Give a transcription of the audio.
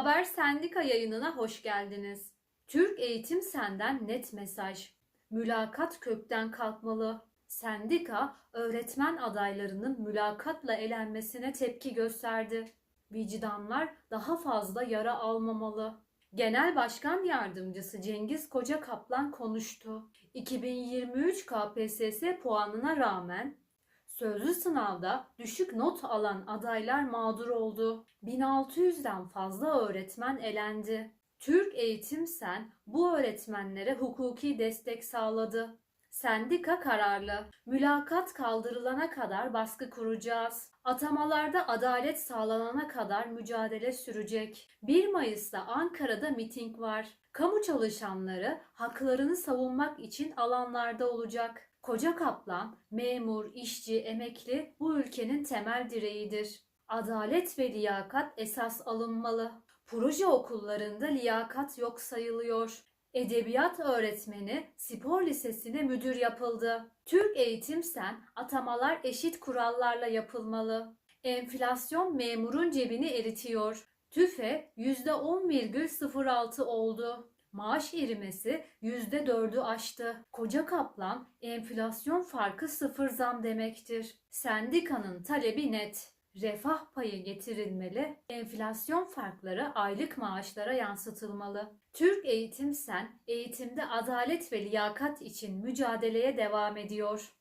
Haber Sendika yayınına hoş geldiniz. Türk Eğitim Senden net mesaj. Mülakat kökten kalkmalı. Sendika, öğretmen adaylarının mülakatla elenmesine tepki gösterdi. Vicdanlar daha fazla yara almamalı. Genel Başkan Yardımcısı Cengiz Koca Kaplan konuştu. 2023 KPSS puanına rağmen Sözlü sınavda düşük not alan adaylar mağdur oldu. 1600'den fazla öğretmen elendi. Türk Eğitim Sen bu öğretmenlere hukuki destek sağladı. Sendika kararlı. Mülakat kaldırılana kadar baskı kuracağız. Atamalarda adalet sağlanana kadar mücadele sürecek. 1 Mayıs'ta Ankara'da miting var. Kamu çalışanları haklarını savunmak için alanlarda olacak. Koca kaplan, memur, işçi, emekli bu ülkenin temel direğidir. Adalet ve liyakat esas alınmalı. Proje okullarında liyakat yok sayılıyor. Edebiyat öğretmeni spor lisesine müdür yapıldı. Türk Eğitim Sen atamalar eşit kurallarla yapılmalı. Enflasyon memurun cebini eritiyor. TÜFE %10,06 oldu. Maaş erimesi %4'ü aştı. Koca kaplan enflasyon farkı sıfır zam demektir. Sendikanın talebi net. Refah payı getirilmeli, enflasyon farkları aylık maaşlara yansıtılmalı. Türk Eğitim Sen, eğitimde adalet ve liyakat için mücadeleye devam ediyor.